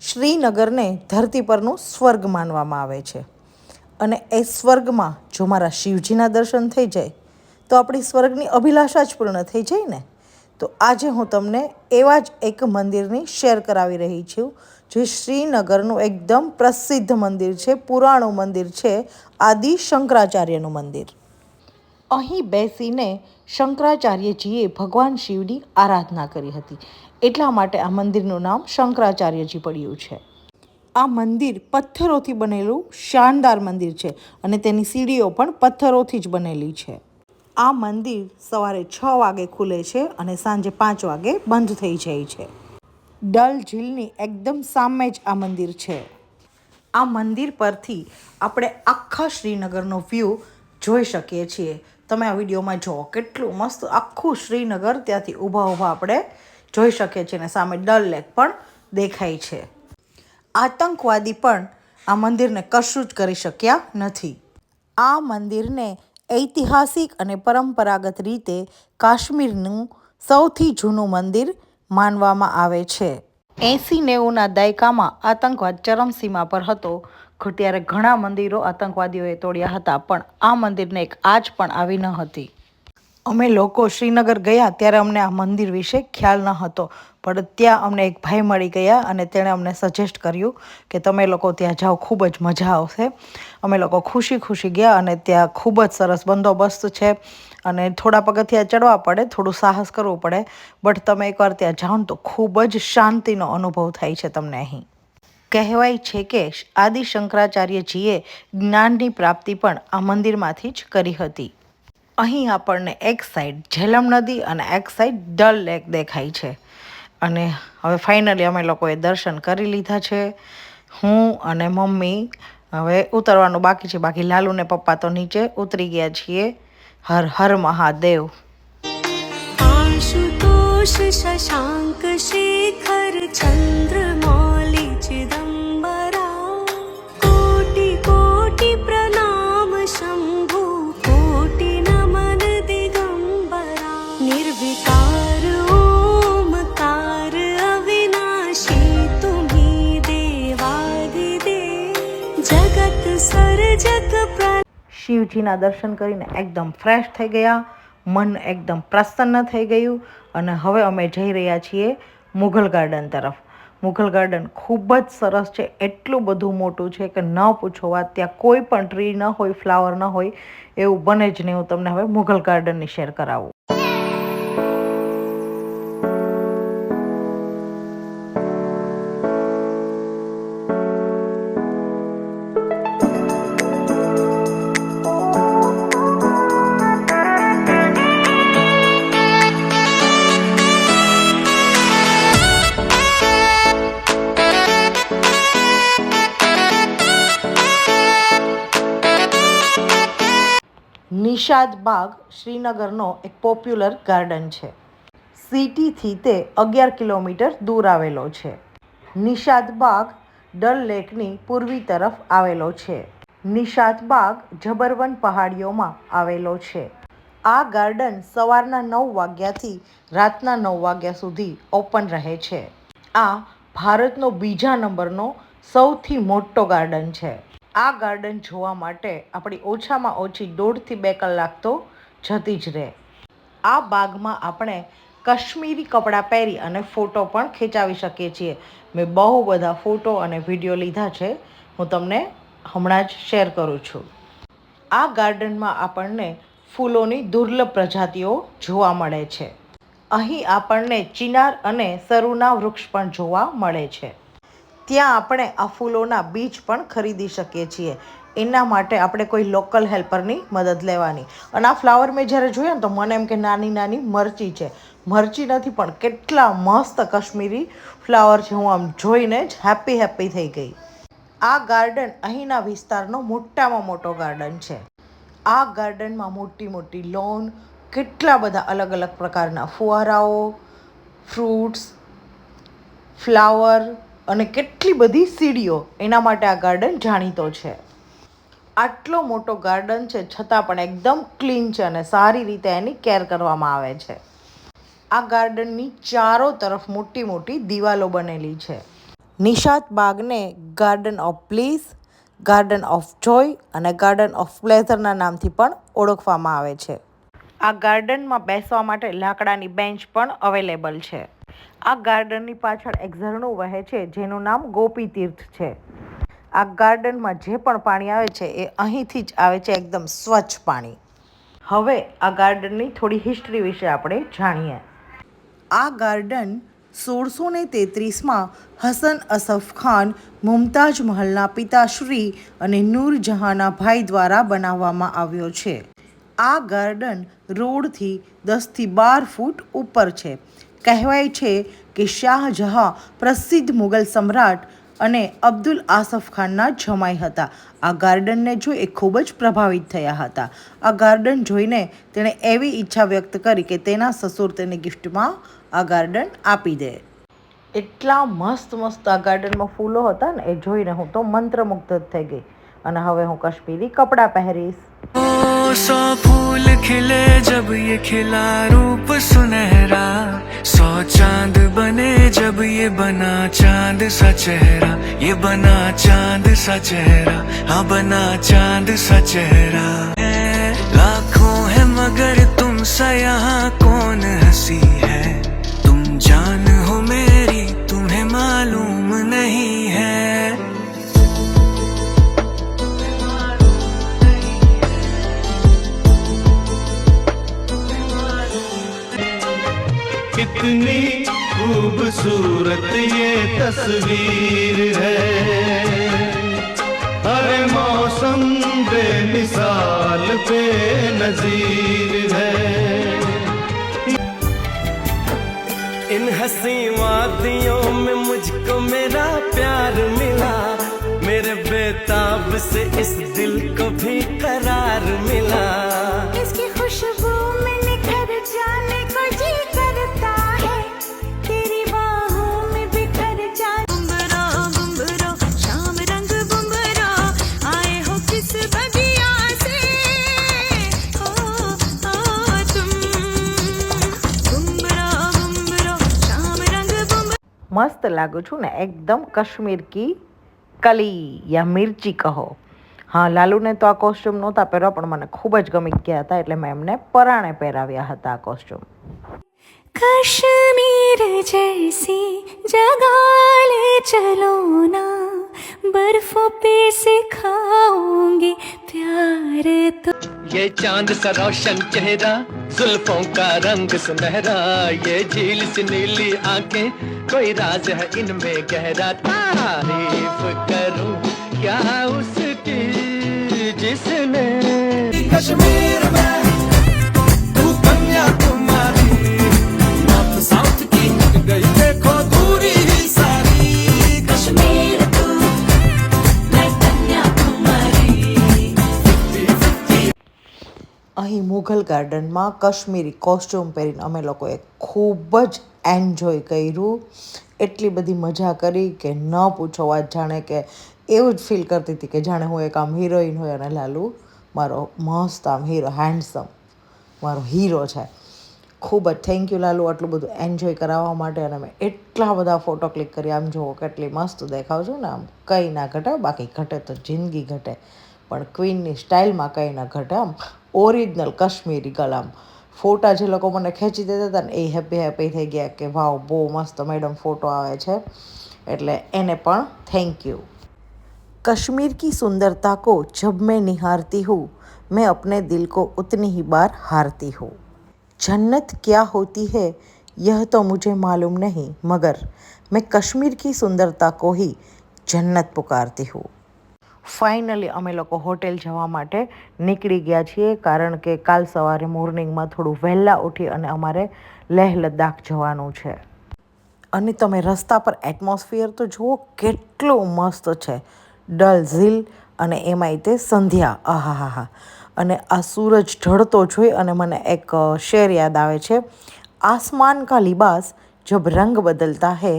શ્રીનગરને ધરતી પરનું સ્વર્ગ માનવામાં આવે છે. અને એ સ્વર્ગમાં જો મારા શિવજીના દર્શન થઈ જાય, તો આપણી સ્વર્ગની અભિલાષા જ પૂર્ણ થઈ જાય ને? તો આજે હું તમને એવા જ એક મંદિરની શેર કરાવી રહી છું, જે શ્રીનગરનું એકદમ પ્રસિદ્ધ મંદિર છે, પુરાણું મંદિર છે, આદિ શંકરાચાર્યનું મંદિર. અહીં બેસીને શંકરાચાર્યજીએ ભગવાન શિવની આરાધના કરી હતી. એટલા માટે આ મંદિરનું નામ શંકરાચાર્યજી પડ્યું છે. આ મંદિર પથ્થરોથી બનેલું શાનદાર મંદિર છે અને તેની સીડીઓ પણ પથ્થરોથી જ બનેલી છે. આ મંદિર સવારે છ વાગે ખુલે છે અને સાંજે પાંચ વાગે બંધ થઈ જાય છે. ડલ ઝીલની એકદમ સામે જ આ મંદિર છે. આ મંદિર પરથી આપણે આખા શ્રીનગરનો વ્યૂ જોઈ શકીએ છીએ. તમે આ વિડીયોમાં જુઓ. કેટલું મસ્ત આખું શ્રીનગર ત્યાંથી ઊભા ઊભા આપણે જોઈ શકીએ છીએ અને સામે ડલ લેક પણ દેખાય છે. આતંકવાદી પણ આ મંદિરને કશું જ કરી શક્યા નથી. આ મંદિરને ઐતિહાસિક અને પરંપરાગત રીતે કાશ્મીરનું સૌથી જૂનું મંદિર માનવામાં આવે છે. એંસી નેવુંના દાયકામાં આતંકવાદ ચરમસીમા પર હતો. ત્યારે ઘણા મંદિરો આતંકવાદીઓએ તોડ્યા હતા, પણ આ મંદિરને એક આજ પણ આવી ન હતી. અમે લોકો શ્રીનગર ગયા ત્યારે અમને આ મંદિર વિશે ખ્યાલ ન હતો, પણ ત્યાં અમને એક ભાઈ મળી ગયા અને તેણે અમને સજેસ્ટ કર્યું કે તમે લોકો ત્યાં જાઓ, ખૂબ જ મજા આવશે. અમે લોકો ખુશી ખુશી ગયા અને ત્યાં ખૂબ જ સરસ બંદોબસ્ત છે અને થોડા પગથિયા ચડવા પડે, થોડું સાહસ કરવું પડે, બટ તમે એકવાર ત્યાં જાઓ તો ખૂબ જ શાંતિનો અનુભવ થાય છે તમને અહીં. કહેવાય છે કે આદિ શંકરાચાર્યજીએ જ્ઞાનની પ્રાપ્તિ પણ આ મંદિરમાંથી જ કરી હતી. અહીં આપણને એક સાઈડ ઝેલમ નદી અને એક સાઈડ ડલ લેક દેખાય છે. અને હવે ફાઇનલી અમે લોકોએ દર્શન કરી લીધા છે. હું અને મમ્મી હવે ઉતરવાનું બાકી છે. બાકી લાલુને પપ્પા તો નીચે ઉતરી ગયા છીએ. હર હર મહાદેવ. શશાંક શેખર ચંદ્રમા શિવજીના દર્શન કરીને એકદમ ફ્રેશ થઈ ગયા, મન એકદમ પ્રસન્ન થઈ ગયું અને હવે અમે જઈ રહ્યા છીએ મુઘલ ગાર્ડન તરફ. મુઘલ ગાર્ડન ખૂબ જ સરસ છે, એટલું બધું મોટું છે કે ન પૂછો વાત, ત્યાં કોઈ પણ ટ્રી ન હોય ફ્લાવર ન હોય, એવું બને જ નહીં. હું તમને હવે મુઘલ ગાર્ડનની શેર કરાવું. નિષાદ બાગ શ્રીનગરનો એક પોપ્યુલર ગાર્ડન છે. સિટીથી તે અગિયાર કિલોમીટર દૂર આવેલો છે. નિષાદ બાગ ડલ લેકની પૂર્વી તરફ આવેલો છે. નિષાદ બાગ જબરવન પહાડીઓમાં આવેલો છે. આ ગાર્ડન સવારના નવ વાગ્યાથી રાતના નવ વાગ્યા સુધી ઓપન રહે છે. આ ભારતનો બીજા નંબરનો સૌથી મોટો ગાર્ડન છે. આ ગાર્ડન જોવા માટે આપણી ઓછામાં ઓછી દોઢથી બે કલાક તો જતી જ રહે. આ બાગમાં આપણે કાશ્મીરી કપડાં પહેરી અને ફોટો પણ ખેંચાવી શકીએ છીએ. મેં બહુ બધા ફોટો અને વીડિયો લીધા છે. હું તમને હમણાં જ શેર કરું છું. આ ગાર્ડનમાં આપણને ફૂલોની દુર્લભ પ્રજાતિઓ જોવા મળે છે. અહીં આપણને ચિનાર અને સરુના વૃક્ષ પણ જોવા મળે છે. ત્યાં આપણે આ ફૂલોના બીજ પણ ખરીદી શકીએ છીએ. એના માટે આપણે કોઈ લોકલ હેલ્પરની મદદ લેવાની. અને આ ફ્લાવર મેં જ્યારે જોયા તો મને એમ કે નાની નાની મરચી છે. મરચી નથી પણ કેટલા મસ્ત કાશ્મીરી ફ્લાવર છે. હું આમ જોઈને જ હેપી હેપી થઈ ગઈ. આ ગાર્ડન અહીંના વિસ્તારનો મોટામાં મોટો ગાર્ડન છે. આ ગાર્ડનમાં મોટી મોટી લોન, કેટલા બધા અલગ અલગ પ્રકારના ફુવારાઓ, ફ્રૂટ્સ, ફ્લાવર અને કેટલી બધી સીડીઓ એના માટે આ ગાર્ડન જાણીતો છે. આટલો મોટો ગાર્ડન છે, છતાં પણ એકદમ ક્લીન છે અને સારી રીતે એની કેર કરવામાં આવે છે. આ ગાર્ડનની ચારો તરફ મોટી મોટી દિવાલો બનેલી છે. Nishat બાગને garden of please, garden of joy અને ગાર્ડન ઓફ પ્લેઝરના નામથી પણ ઓળખવામાં આવે છે. આ ગાર્ડનમાં બેસવા માટે લાકડાની બેન્ચ પણ અવેલેબલ છે. આ ગાર્ડનની પાછળ એક ઝરણું વહે છે, જેનું નામ ગોપી તીર્થ છે. આ ગાર્ડનમાં જે પણ પાણી આવે છે, એ અહીંથી જ આવે છે, એકદમ સ્વચ્છ પાણી. હવે આ ગાર્ડનની થોડી હિસ્ટ્રી વિશે આપણે જાણીએ. આ ગાર્ડન સોળસો ને તેત્રીસમાં હસન અસફ ખાન, મુમતાજ મહલના પિતાશ્રી અને નૂરજહાંના ભાઈ દ્વારા બનાવવામાં આવ્યો છે. આ ગાર્ડન રોડથી દસથી બાર ફૂટ ઉપર છે. કહેવાય છે કે શાહજહાં પ્રસિદ્ધ મુગલ સમ્રાટ અને અબ્દુલ આસફ ખાનના જમાઈ હતા. આ ગાર્ડનને જોઈ એ ખૂબ જ પ્રભાવિત થયા હતા. આ ગાર્ડન જોઈને તેણે એવી ઈચ્છા વ્યક્ત કરી કે તેના સસુર તેને ગિફ્ટમાં આ ગાર્ડન આપી દે. એટલા મસ્ત મસ્ત આ ગાર્ડનમાં ફૂલો હતા ને, એ જોઈને હું તો મંત્રમુગ્ધ થઈ ગઈ. અને હવે હું કશ્મીરી કપડાં પહેરીશ સો ફૂલ ખીલે જબ યે ખિલા રૂપ સુનહેરા સો ચાંદ બને જબ યે બના ચાંદ સા ચહેરા યે બના ચાંદ સા ચહેરા હા બના ચાંદ સા ચહેરા લાખો હે મગર તુમ સા યહાં कितनी खूबसूरत ये तस्वीर है। हर मौसम बेमिसाल, बेनजीर है। इन हसी वादियों में मुझको मेरा प्यार मिला। मेरे बेताब से મસ્ત લાગુ છું ને એકદમ કાશ્મીર કી કલી યા મિર્ચી કહો હા લાલુને તો આ કોસ્ટ્યુમ નહોતા પહેરવા પણ મને ખૂબ જ ગમી ગયા હતા એટલે મેં એમને પરાણે પહેરાવ્યા હતા આ કોસ્ટ્યુમ कश्मीर जैसी जगह ले चलो ना बर्फों पे सिखाऊंगी प्यार तो ये चाँद सा रोशन चेहरा, जुल्फों का रंग सुनहरा। ये झील सी नीली आँखें, कोई राज है इनमें गहरा। तारीफ़ करूँ क्या उसकी जिसने कश्मीर में અહીં મુઘલ ગાર્ડનમાં કાશ્મીરી કોસ્ટ્યુમ પહેરીને અમે લોકોએ ખૂબ જ એન્જોય કર્યું. એટલી બધી મજા કરી કે ન પૂછો વાત જાણે કે એવું જ ફીલ કરતી હતી કે જાણે હું એક આમ હિરોઈન હોય અને લાલુ, મારો મસ્ત આમ હીરો હેન્ડસમ મારો હીરો છે. ખૂબ જ થેન્ક યુ લાલુ આટલું બધું એન્જોય કરાવવા માટે અને મેં એટલા બધા ફોટો ક્લિક કરી આમ જુઓ કેટલી મસ્ત દેખાવ છું ને, આમ કંઈ ના ઘટે, બાકી ઘટે તો જિંદગી ઘટે. પણ ક્વીનની સ્ટાઇલમાં કંઈ ના ઘટે આમ. ઓરિજિનલ કાશ્મીરી ગલામ ફોટા જે લોકો મને ખેંચી દેતા હતા ને એ હેપી હેપી થઈ ગયા કે વાવ બહુ મસ્ત મેડમ ફોટો આવે છે એટલે એને પણ થેન્ક યુ कश्मीर की सुंदरता को जब मैं निहारती हूँ मैं अपने दिल को उतनी ही बार हारती हूँ जन्नत क्या होती है यह तो मुझे मालूम नहीं मगर मैं कश्मीर की सुंदरता को ही जन्नत पुकारती हूँ ફાઇનલી અમે લોકો હોટેલ જવા માટે નીકળી ગયા છીએ, કારણ કે કાલ સવારે મોર્નિંગમાં થોડું વહેલા ઉઠી અને અમારે લેહ લદ્દાખ જવાનું છે. અને તમે રસ્તા પર એટમોસ્ફિયર તો જુઓ, કેટલું મસ્ત છે. ડલ ઝીલ અને એમાંય તે સંધ્યા આહા આહાહાહા. અને આ સૂરજ ઢળતો જોઈ અને મને એક શેર યાદ આવે છે. આસમાન કા લિબાસ જબ રંગ બદલતા હૈ,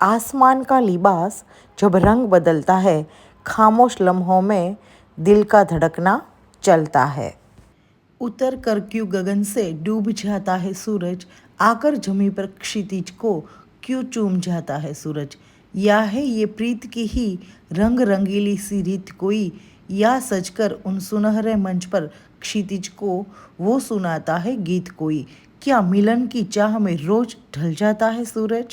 આસમાન કા લિબાસ જબ રંગ બદલતા હૈ खामोश लम्हों में दिल का धड़कना चलता है। उतर कर क्यों गगन से डूब जाता है सूरज? आकर जमी पर क्षितिज को क्यों चूम जाता है सूरज? या है ये प्रीत की ही रंग रंगीली सी रीत कोई? या सजकर उन सुनहरे मंच पर क्षितिज को वो सुनाता है गीत कोई? क्या मिलन की चाह में रोज ढल जाता है सूरज?